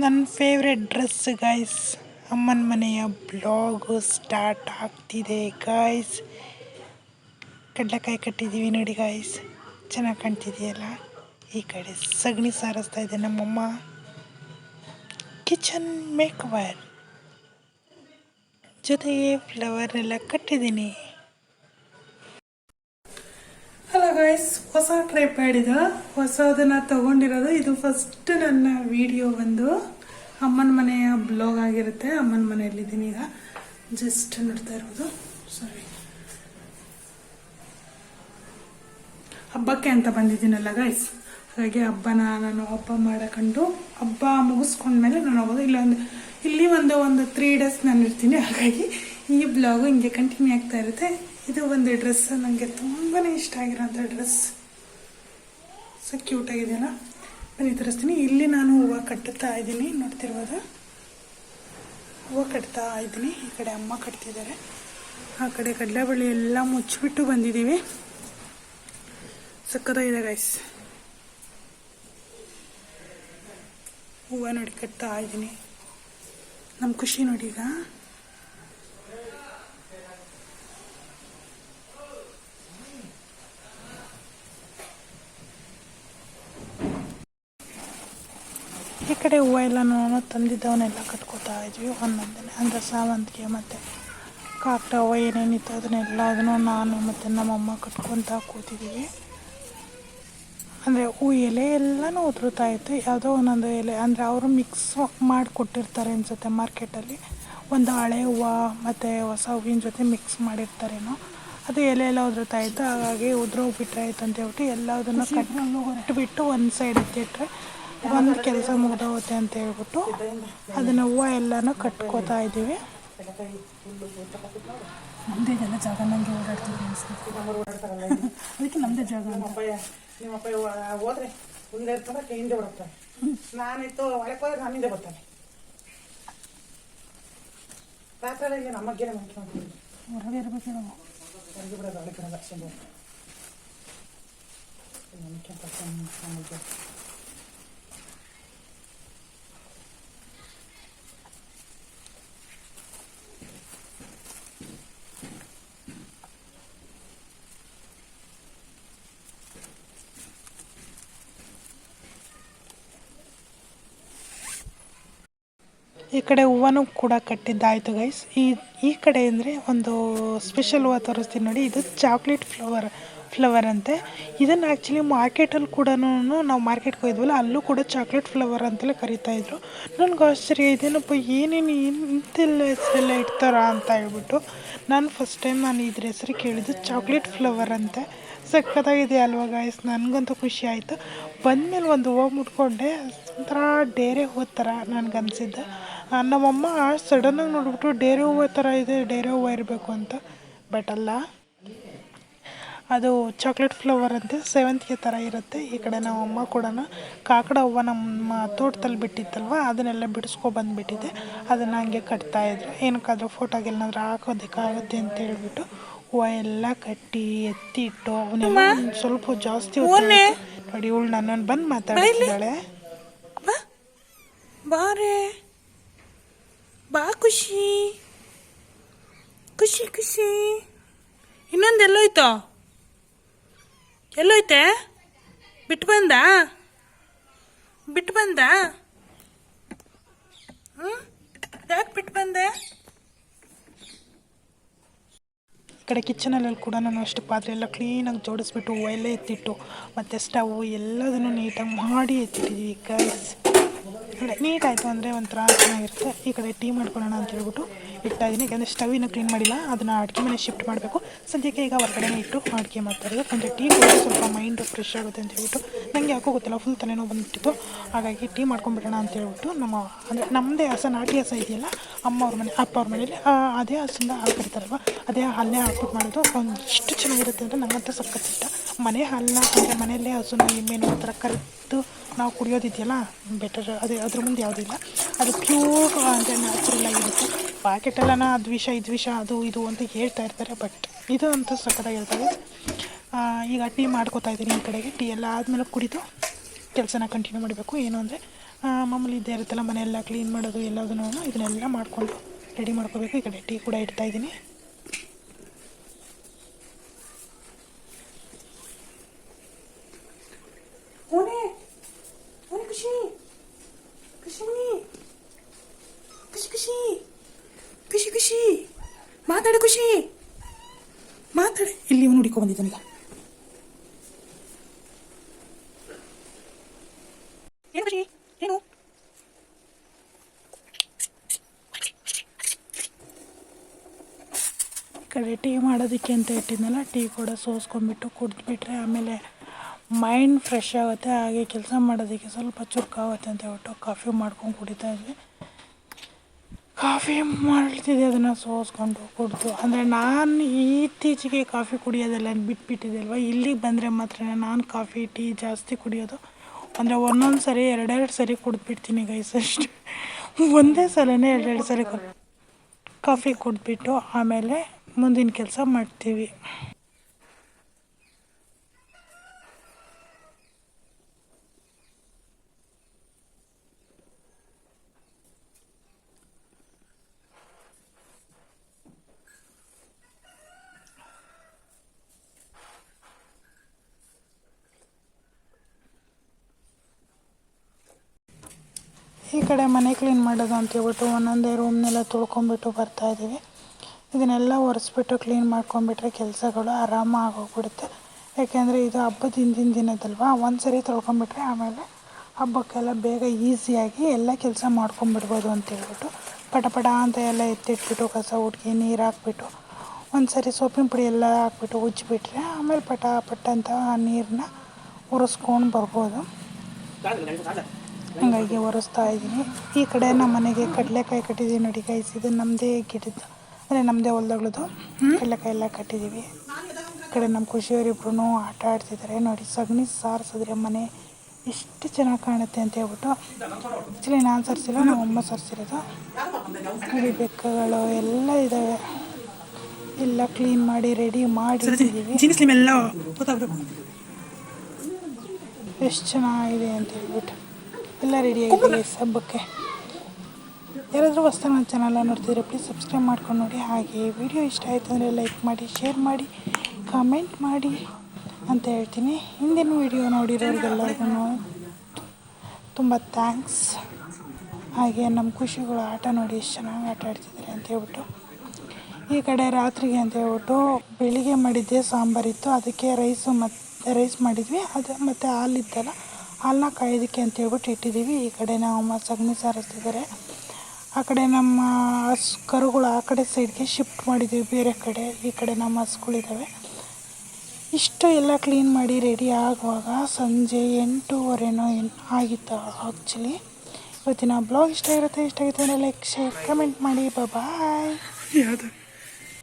ನನ್ನ favourite dress guys ಅಮ್ಮನ ಮನೆಯ ಬ್ಲಾಗು ಸ್ಟಾರ್ಟ್ ಆಗ್ತಿದೆ ಗಾಯ್ಸ್ ಕಡಲೆಕಾಯಿ ಕಟ್ಟಿದ್ದೀವಿ ನೋಡಿ ಗಾಯ್ಸ್ ಚೆನ್ನಾಗಿ ಕಾಣ್ತಿದೆಯಲ್ಲ? ಈ ಕಡೆ ಸಗಣಿ ಸಾರಿಸ್ತಾ ಇದೆ ನಮ್ಮಮ್ಮ. ಕಿಚನ್ ಮೇಕವರ್ ಜೊತೆಗೆ ಫ್ಲವರ್ನೆಲ್ಲ ಕಟ್ಟಿದ್ದೀನಿ. ಗಾಯ್ಸ್ ಹೊಸ ಟ್ರೈಪ್ಯಾಡ್ ಇದು. ಹೊಸದನ್ನ ತಗೊಂಡಿರೋದು. ಇದು ಫಸ್ಟ್ ನನ್ನ ವಿಡಿಯೋ ಬಂದು ಅಮ್ಮನ ಮನೆಯ ಬ್ಲಾಗ್ ಆಗಿರುತ್ತೆ. ಅಮ್ಮನ ಮನೆಯಲ್ಲಿದ್ದೀನಿ ಈಗ. ಜಸ್ಟ್ ನೋಡ್ತಾ ಇರೋದು. ಸಾರಿ ಹಬ್ಬಕ್ಕೆ ಅಂತ ಬಂದಿದ್ದೀನಲ್ಲ ಗೈಸ್ ಹಾಗಾಗಿ ಹಬ್ಬನ ನಾನು ಹಬ್ಬ ಮಾಡಕೊಂಡು, ಹಬ್ಬ ಮುಗಿಸ್ಕೊಂಡ್ಮೇಲೆ ನಾನು ಹೋಗೋದು. ಇಲ್ಲ ಒಂದು, ಇಲ್ಲಿ ಒಂದು ಒಂದು ತ್ರೀ ಡೇಸ್ ನಾನು ಇರ್ತೀನಿ. ಹಾಗಾಗಿ ಈ ಬ್ಲಾಗು ಹಿಂಗೆ ಕಂಟಿನ್ಯೂ ಆಗ್ತಾ ಇರುತ್ತೆ. ಇದು ಒಂದು ಡ್ರೆಸ್ ನನಗೆ ತುಂಬಾ ಇಷ್ಟ ಆಗಿರೋಂಥ ಡ್ರೆಸ್. ಸೊ ಆಗಿದೆಯಲ್ಲ? ಬನ್ನಿ, ತರಿಸ್ತೀನಿ. ಇಲ್ಲಿ ನಾನು ಹೂವು ಕಟ್ಟುತ್ತಾ ಇದ್ದೀನಿ. ನೋಡ್ತಿರ್ಬೋದು? ಹೂವು ಕಟ್ತಾ ಇದ್ದೀನಿ. ಈ ಕಡೆ ಅಮ್ಮ ಕಟ್ತಿದ್ದಾರೆ. ಆ ಕಡೆ ಕಡಲೆಬಳ್ಳಿ ಎಲ್ಲ ಮುಚ್ಚಿಬಿಟ್ಟು ಬಂದಿದ್ದೀವಿ. ಸಕ್ಕತ್ತಾಗಿದೆ ಗೈಸ್ ಹೂವು ನೋಡಿ ಕಟ್ತಾ ಇದ್ದೀನಿ. ನಮ್ಮ ಖುಷಿ ನೋಡಿ ಈಗ. ಹೂವು ಎಲ್ಲ ನಾನು ತಂದಿದ್ದವನ್ನೆಲ್ಲ ಕಟ್ಕೋತಾ ಇದ್ವಿ. ಒಂದೊಂದನೇ ಅಂದರೆ ಸಾವಂತಿಗೆ ಮತ್ತು ಕಾಕಡ ಹೂವು ಏನೇನಿತ್ತು ಅದನ್ನೆಲ್ಲ ಅದನ್ನು ನಾನು ಮತ್ತು ನಮ್ಮಮ್ಮ ಕಟ್ಕೊತಾ ಕೂತಿದ್ದೀವಿ. ಅಂದರೆ ಹೂ ಎಲೆ ಎಲ್ಲನೂ ಉದುರುತ್ತಾ ಇತ್ತು. ಯಾವುದೋ ಒಂದೊಂದು ಎಲೆ ಅಂದರೆ ಅವರು ಮಿಕ್ಸ್ ಮಾಡಿ ಕೊಟ್ಟಿರ್ತಾರೆ ಅನಿಸುತ್ತೆ ಮಾರ್ಕೆಟಲ್ಲಿ. ಒಂದು ಹಳೆ ಹೂವು ಮತ್ತು ಹೊಸ ಹೂವಿನ ಜೊತೆ ಮಿಕ್ಸ್ ಮಾಡಿರ್ತಾರೇನೋ ಅದು ಎಲೆ ಎಲ್ಲ ಉದುರುತ್ತಾ ಇತ್ತು. ಹಾಗಾಗಿ ಉದುರೋಗ್ಬಿಟ್ರೆ ಆಯ್ತು ಅಂತ ಹೇಳ್ಬಿಟ್ಟು ಎಲ್ಲದನ್ನು ಕಟ್ಬಿಟ್ಟು ಒಂದು ಸೈಡ್ ಎತ್ತಿಟ್ರೆ ಒಂದು ಕೆಲಸ ಮುಗ್ದೋಗುತ್ತೆ ಅಂತ ಹೇಳ್ಬಿಟ್ಟು ಅದನ್ನು ಹೂವು ಎಲ್ಲನೂ ಕಟ್ಕೋತಾ ಇದ್ದೀವಿ. ನಮ್ಮದೇ ಜಾಗ ನನಗೆ ಓಡಾಡ್ತೀವಿ ಅದಕ್ಕೆ ನಮ್ಮದೇ ಜಾಗ ಹೋದ್ರೆ ಮುಂದೆ ಇರ್ತದೆ ಹಿಂದೆ ಬರುತ್ತಾರೆ ನಾನಿತ್ತು ಒಳಗೆ ಹೋದ್ರೆ ನಾನು ಹಿಂದೆ ಬರ್ತಾನೆ ರಾತ್ರಿ ಇಲ್ಲಿ ನಮ್ಮ ಗಿಡ ಮಾಡ್ಕೊಂಡು ಹೊರಗೆ ಇರಬೇಕು ನಾವು. ಹೊರಗೆ ಬಿಡೋದು ಒಳಗೆ ಬಿಡೋದು ಅಷ್ಟೇ. ಈ ಕಡೆ ಹೂವನು ಕೂಡ ಕಟ್ಟಿದ್ದಾಯ್ತು ಗೈಸ್ ಈ ಈ ಕಡೆ ಅಂದರೆ ಒಂದು ಸ್ಪೆಷಲ್ ಹೂವು ತೋರಿಸ್ತೀನಿ ನೋಡಿ. ಇದು ಚಾಕ್ಲೇಟ್ ಫ್ಲವರ್ ಫ್ಲವರ್ ಅಂತೆ. ಇದನ್ನು ಆ್ಯಕ್ಚುಲಿ ಮಾರ್ಕೆಟಲ್ಲಿ ಕೂಡ ನಾವು ಮಾರ್ಕೆಟ್ಗೆ ಹೋಯ್ದ್ವಲ್ಲ, ಅಲ್ಲೂ ಕೂಡ ಚಾಕ್ಲೇಟ್ ಫ್ಲವರ್ ಅಂತಲೇ ಕರಿತಾ ಇದ್ರು. ನನಗೆ ಆಶ್ಚರ್ಯ ಇದೇನಪ್ಪ, ಏನೇನು ಇಂತೆಲ್ಲ ಹೆಸರೆಲ್ಲ ಇಡ್ತಾರ ಅಂತ ಹೇಳ್ಬಿಟ್ಟು ನಾನು ಫಸ್ಟ್ ಟೈಮ್ ನಾನು ಇದ್ರ ಹೆಸರು ಕೇಳಿದ್ದು ಚಾಕ್ಲೇಟ್ ಫ್ಲವರ್ ಅಂತೆ. ಸಖತ್ತಾಗಿದೆ ಅಲ್ವಾ ಗಾಯ್ಸ್ ನನಗಂತೂ ಖುಷಿ ಆಯಿತು. ಬಂದಮೇಲೆ ಒಂದು ಹೂವು ಮುಟ್ಕೊಂಡೆ, ಒಂಥರ ಡೇರೆ ಹೂವು ಥರ ನನಗನ್ಸಿದ್ದು. ನಮ್ಮಮ್ಮ ಸಡನ್ನಾಗಿ ನೋಡ್ಬಿಟ್ಟು, ಡೇರೆ ಹೂವು ಥರ ಇದೆ, ಡೇರೆ ಹೂವು ಇರಬೇಕು ಅಂತ. ಬಟ್ ಅಲ್ಲ ಅದು ಚಾಕ್ಲೇಟ್ ಫ್ಲವರ್ ಅಂತೆ ಸೇವಂತಿಗೆ ಥರ ಇರುತ್ತೆ. ಈ ಕಡೆ ನಮ್ಮ ಅಮ್ಮ ಕೂಡ ಕಾಕಡ ಹೂವು ನಮ್ಮ ತೋಟದಲ್ಲಿ ಬಿಟ್ಟಿತ್ತಲ್ವ ಅದನ್ನೆಲ್ಲ ಬಿಡಿಸ್ಕೊ ಬಂದುಬಿಟ್ಟಿದೆ. ಅದನ್ನು ಹಂಗೆ ಕಟ್ತಾಯಿದ್ರು ಏನಕ್ಕಾದ್ರೂ ಫೋಟೋಗೆಲ್ಲಾದ್ರೂ ಹಾಕೋದಕ್ಕಾಗುತ್ತೆ ಅಂತ ಹೇಳ್ಬಿಟ್ಟು ಹೂವು ಎಲ್ಲ ಕಟ್ಟಿ ಎತ್ತಿ ಇಟ್ಟು ಅವನ್ನೆಲ್ಲ ಸ್ವಲ್ಪ ಜಾಸ್ತಿ. ನೋಡಿ ಇವಳು ನನ್ನನ್ನು ಬಂದು ಮಾತಾಡ್ತಿದ್ದಾಳೆ. ಬಾರೆ. ಬಾ ಖುಷಿ. ಖುಷಿ ಖುಷಿ. ಇನ್ನೊಂದು ಎಲ್ಲೋಯ್ತು? ಬಿಟ್ಟು ಬಂದ ಬಿಟ್ಟು ಬಂದ ಹ್ಞೂ ಯಾಕೆ ಬಿಟ್ಟು ಬಂದೆ ಈ ಕಡೆ ಕಿಚನಲ್ಲಿ ಕೂಡ ನಾನು ಅಷ್ಟು ಪಾತ್ರೆ ಎಲ್ಲ ಕ್ಲೀನಾಗಿ ಜೋಡಿಸ್ಬಿಟ್ಟು ಎಲ್ಲ ಎತ್ತಿಟ್ಟು, ಮತ್ತು ಸ್ಟವ್ ಎಲ್ಲದನ್ನು ನೀಟಾಗಿ ಮಾಡಿ ಎತ್ತಿಟ್ಟಿದ್ದೀವಿ ಗೈಸ್ ಅಂದರೆ ನೀಟ್ ಆಯಿತು ಅಂದರೆ ಒಂಥರ ಚೆನ್ನಾಗಿರುತ್ತೆ. ಈ ಕಡೆ ಟೀ ಮಾಡ್ಕೊಳ್ಳೋಣ ಅಂತ ಹೇಳ್ಬಿಟ್ಟು ಇಡ್ತಾ ಇದ್ದೀನಿ ಯಾಕಂದರೆ ಇನ್ನೂ ಕ್ಲೀನ್ ಮಾಡಿಲ್ಲ. ಅದನ್ನು ಅಡುಗೆ ಮನೆ ಶಿಫ್ಟ್ ಮಾಡಬೇಕು. ಸದ್ಯಕ್ಕೆ ಈಗ ಹೊರಗಡೆ ಇಟ್ಟು ಅಡುಗೆ ಮಾಡ್ತಾ ಇರೋದು. ಅಂದರೆ ಟೀ ಕುಡಿದ್ರೆ ಸ್ವಲ್ಪ ಮೈಂಡು ಫ್ರೆಶ್ ಆಗುತ್ತೆ ಅಂತ ಹೇಳ್ಬಿಟ್ಟು ನನಗೆ ಯಾಕೋ ಗೊತ್ತಿಲ್ಲ. ಫುಲ್ ತಲೆನೋವು ಬಂದುಬಿಟ್ಟಿತ್ತು. ಹಾಗಾಗಿ ಟೀ ಮಾಡ್ಕೊಂಡ್ಬಿಡೋಣ ಅಂತ ಹೇಳ್ಬಿಟ್ಟು ನಮ್ಮ, ಅಂದರೆ ನಮ್ಮದೇ ಹಸ ನಾಟಿ ಹಸ ಇದೆಯಲ್ಲ, ಅಮ್ಮ ಅವ್ರ ಮನೆ, ಅಪ್ಪ ಅವ್ರ ಮನೇಲಿ ಅದೇ ಹಸಿಂದ ಹಾಕಿರ್ತಾರಲ್ವ ಕರಿತಾರಲ್ವ? ಅದೇ ಹಾಲನ್ನೇ ಹಾಕ್ಬಿಟ್ಟು ಮಾಡೋದು. ಒಂದಿಷ್ಟು ಚೆನ್ನಾಗಿರುತ್ತೆ ಅಂದರೆ ನಂಗಂತೂ ಸಖತ್ ಇಷ್ಟ. ಮನೆ ಹಾಲನ್ನ ಅಂದರೆ ಮನೆಯಲ್ಲೇ ಹಸುನ ಎಮ್ಮೆನೋ ಆ ಥರ ಕರೆದು ನಾವು ಕುಡಿಯೋದಿದೆಯಲ್ಲ ಬೆಟರ್ ಅದೇ ಅದ್ರ ಮುಂದೆ ಯಾವುದಿಲ್ಲ ಅದು ಪ್ಯೂರ್ ಅಂದರೆ ನ್ಯಾಚುರಲ್ ಆಗಿರುತ್ತೆ. ಪ್ಯಾಕೆಟಲ್ಲನ ಅದು ವಿಷ ಇದು ವಿಷ ಅದು ಇದು ಅಂತ ಹೇಳ್ತಾ ಇರ್ತಾರೆ ಬಟ್ ಇದು ಅಂತ ಸಖತ್ತಾಗಿರ್ತದೆ ಆ, ಈಗ ಟೀ ಮಾಡ್ಕೋತಾ ಇದ್ದೀನಿ ಈ ಕಡೆಗೆ. ಟೀ ಎಲ್ಲ ಆದಮೇಲೆ ಕುಡಿದು ಕೆಲಸನ ಕಂಟಿನ್ಯೂ ಮಾಡಬೇಕು. ಏನು ಅಂದರೆ ಮಾಮೂಲಿ ಇದ್ದೇ ಇರುತ್ತಲ್ಲ ಮನೆಯೆಲ್ಲ ಕ್ಲೀನ್ ಮಾಡೋದು ಎಲ್ಲದನ್ನು ಇದನ್ನೆಲ್ಲ ಮಾಡಿಕೊಂಡು ರೆಡಿ ಮಾಡ್ಕೋಬೇಕು. ಈ ಕಡೆ ಟೀ ಕೂಡ ಇಡ್ತಾ ಇದ್ದೀನಿ ಮೋನೆ ಮೋನೆ ಖುಷಿ ಖುಷಿ ಮನಿ ಖುಷಿ ಖುಷಿ ಖುಷಿ ಖುಷಿ ಮಾತಾಡು ಖುಷಿ ಮಾತಾಡು ಇಲ್ಲಿ ಇವನು ಹುಡುಕೊ ಬಂದಿದ್ದಾನೀಗ ಏನು ಖುಷಿ ಏನು? ಕಡೆ ಟೀ ಮಾಡೋದಕ್ಕೆ ಅಂತ ಇಟ್ಟಿದ್ನಲ್ಲ ಟೀ ಕೂಡ ಸೋಸ್ಕೊಂಡ್ಬಿಟ್ಟು ಕುಡಿದ್ಬಿಟ್ರೆ ಆಮೇಲೆ ಮೈಂಡ್ ಫ್ರೆಶ್ ಆಗುತ್ತೆ ಹಾಗೆ ಕೆಲಸ ಮಾಡೋದಕ್ಕೆ ಸ್ವಲ್ಪ ಚುರುಕಾಗುತ್ತೆ ಅಂತ ಹೇಳ್ಬಿಟ್ಟು ಕಾಫಿ ಮಾಡ್ಕೊಂಡು ಕುಡಿತಾ ಇದ್ವಿ. ಕಾಫಿ ಮಾಡ್ತಿದ್ದೆ ಅದನ್ನು ಸೋಸ್ಕೊಂಡು ಕುಡಿದು. ಅಂದರೆ ನಾನು ಇತ್ತೀಚೆಗೆ ಕಾಫಿ ಕುಡಿಯೋದೆಲ್ಲ ಬಿಟ್ಬಿಟ್ಟಿದೆ ಅಲ್ವಾ? ಇಲ್ಲಿಗೆ ಬಂದರೆ ಮಾತ್ರ ನಾನು ಕಾಫಿ, ಟೀ ಜಾಸ್ತಿ ಕುಡಿಯೋದು. ಅಂದರೆ ಒಂದೊಂದು ಸರಿ, ಎರಡೆರಡು ಸರಿ ಕುಡಿದ್ಬಿಡ್ತೀನಿ ಗೈಸ್ ಅಷ್ಟು. ಒಂದೇ ಸಲನೇ ಎರಡೆರಡು ಸರಿ ಕಾಫಿ ಕುಡಿದ್ಬಿಟ್ಟು ಆಮೇಲೆ ಮುಂದಿನ ಕೆಲಸ ಮಾಡ್ತೀವಿ. ಕಡೆ ಮನೆ ಕ್ಲೀನ್ ಮಾಡೋದು ಅಂತ ಹೇಳ್ಬಿಟ್ಟು ಒಂದೊಂದೇ ರೂಮ್ನೆಲ್ಲ ತೊಳ್ಕೊಂಬಿಟ್ಟು ಬರ್ತಾ ಇದ್ದೀವಿ. ಇದನ್ನೆಲ್ಲ ಒರೆಸ್ಬಿಟ್ಟು ಕ್ಲೀನ್ ಮಾಡ್ಕೊಂಬಿಟ್ರೆ ಕೆಲಸಗಳು ಆರಾಮಾಗಿ ಹೋಗ್ಬಿಡುತ್ತೆ ಯಾಕೆಂದರೆ ಇದು ಹಬ್ಬದ ಹಿಂದಿನ ದಿನದಲ್ವಾ? ಒಂದು ಸರಿ ತೊಳ್ಕೊಂಬಿಟ್ರೆ ಆಮೇಲೆ ಹಬ್ಬಕ್ಕೆಲ್ಲ ಬೇಗ ಈಸಿಯಾಗಿ ಎಲ್ಲ ಕೆಲಸ ಮಾಡ್ಕೊಂಬಿಡ್ಬೋದು ಅಂತ ಹೇಳ್ಬಿಟ್ಟು ಪಟ ಪಟ ಅಂತ ಎಲ್ಲ ಎತ್ತಿಟ್ಬಿಟ್ಟು, ಕಸ ಹುಡುಕಿ ನೀರು ಹಾಕ್ಬಿಟ್ಟು ಒಂದು ಸರಿ ಸೋಪಿನ ಪುಡಿ ಎಲ್ಲ ಹಾಕ್ಬಿಟ್ಟು ಉಜ್ಜಿಬಿಟ್ರೆ ಆಮೇಲೆ ಪಟ ಪಟ್ಟಂತ ನೀರನ್ನ ಒರೆಸ್ಕೊಂಡು ಬರ್ಬೋದು. ಹಂಗಾಗಿ ಒರೆಸ್ತಾ ಇದ್ದೀನಿ. ಈ ಕಡೆ ನಮ್ಮ ಮನೆಗೆ ಕಡಲೆಕಾಯಿ ಕಟ್ಟಿದ್ದೀವಿ ನೋಡಿ ಗೈಸ್ ಇದು ನಮ್ಮದೇ ಗಿಡದ್ದು. ಅಂದರೆ ನಮ್ಮದೇ ಹೊಲ್ದಗಳದು ಕಡಲೆಕಾಯಿ ಎಲ್ಲ ಕಟ್ಟಿದ್ದೀವಿ ಈ ಕಡೆ ನಮ್ಮ ಖುಷಿಯವರಿಬ್ರು ಆಟ ಆಡ್ತಿದ್ದಾರೆ ನೋಡಿ ಸಗಣಿ ಸಾರಿಸಿದ್ರೆ ಮನೆ ಎಷ್ಟು ಚೆನ್ನಾಗಿ ಕಾಣುತ್ತೆ ಅಂತ ಹೇಳ್ಬಿಟ್ಟು ಆ್ಯಕ್ಚುಲಿ ನಾನು ಸರ್ಸಿಲ್ಲ ನಮ್ಮ ಅಮ್ಮ ಸರ್ಸಿರೋದು. ನೋಡಿ ಬೆಕ್ಕಗಳು ಎಲ್ಲ ಇದ್ದಾವೆ ಎಲ್ಲ ಕ್ಲೀನ್ ಮಾಡಿ ರೆಡಿ ಮಾಡಿ ಎಷ್ಟು ಚೆನ್ನಾಗಿದೆ ಅಂತ ಹೇಳ್ಬಿಟ್ಟು. ಎಲ್ಲ ರೆಡಿ ಆಗಿದೆ ಹಬ್ಬಕ್ಕೆ. ಯಾರಾದರೂ ಹೊಸ ನನ್ನ ಚಾನಲ್ನ ನೋಡ್ತಿದ್ರೆ ಪ್ಲೀಸ್ ಸಬ್ಸ್ಕ್ರೈಬ್ ಮಾಡ್ಕೊಂಡು ನೋಡಿ. ಹಾಗೆ ವಿಡಿಯೋ ಇಷ್ಟ ಆಯಿತು ಅಂದರೆ ಲೈಕ್ ಮಾಡಿ ಶೇರ್ ಮಾಡಿ ಕಾಮೆಂಟ್ ಮಾಡಿ ಅಂತ ಹೇಳ್ತೀನಿ. ಹಿಂದಿನ ವಿಡಿಯೋ ನೋಡಿರೋರಿಗೆಲ್ಲರಿಗೂ ತುಂಬ ಥ್ಯಾಂಕ್ಸ್ ಹಾಗೆ ನಮ್ಮ ಖುಷಿಗಳು ಆಟ ನೋಡಿ ಎಷ್ಟು ಚೆನ್ನಾಗಿ ಆಟ ಆಡ್ತಿದ್ದಾರೆ ಅಂತ ಹೇಳ್ಬಿಟ್ಟು. ಈ ಕಡೆ ರಾತ್ರಿಗೆ ಅಂತ ಹೇಳ್ಬಿಟ್ಟು ಬೆಳಿಗ್ಗೆ ಮಾಡಿದ್ದೆ ಸಾಂಬಾರಿತ್ತು ಅದಕ್ಕೆ ರೈಸು ಮತ್ತು ರೈಸ್ ಮಾಡಿದ್ವಿ. ಅದು ಮತ್ತು ಹಾಲಿತ್ತಲ್ಲ ಹಾಲನ್ನ ಕಾಯೋದಕ್ಕೆ ಅಂತ ಹೇಳ್ಬಿಟ್ಟು ಇಟ್ಟಿದ್ದೀವಿ. ಈ ಕಡೆ ನಮ್ಮ ಸಗಣಿ ಸಾರಿಸ್ತಿದ್ದಾರೆ. ಆ ಕಡೆ ನಮ್ಮ ಹಸು ಕರುಗಳು ಆ ಕಡೆ ಸೈಡ್ಗೆ ಶಿಫ್ಟ್ ಮಾಡಿದ್ದೀವಿ ಬೇರೆ ಕಡೆ. ಈ ಕಡೆ ನಮ್ಮ ಹಸುಗಳಿದ್ದಾವೆ ಇಷ್ಟು ಎಲ್ಲ ಕ್ಲೀನ್ ಮಾಡಿ ರೆಡಿ ಆಗುವಾಗ ಸಂಜೆ ಎಂಟೂವರೆನೋ ಏನು ಆಗಿತ್ತು ಆ್ಯಕ್ಚುಲಿ ಇವತ್ತಿನ ಬ್ಲಾಗ್ ಇಷ್ಟ ಇರುತ್ತೆ ಇಷ್ಟ ಆಗಿತ್ತು ಲೈಕ್ ಶೇರ್ ಕಮೆಂಟ್ ಮಾಡಿ. ಬಾಯ್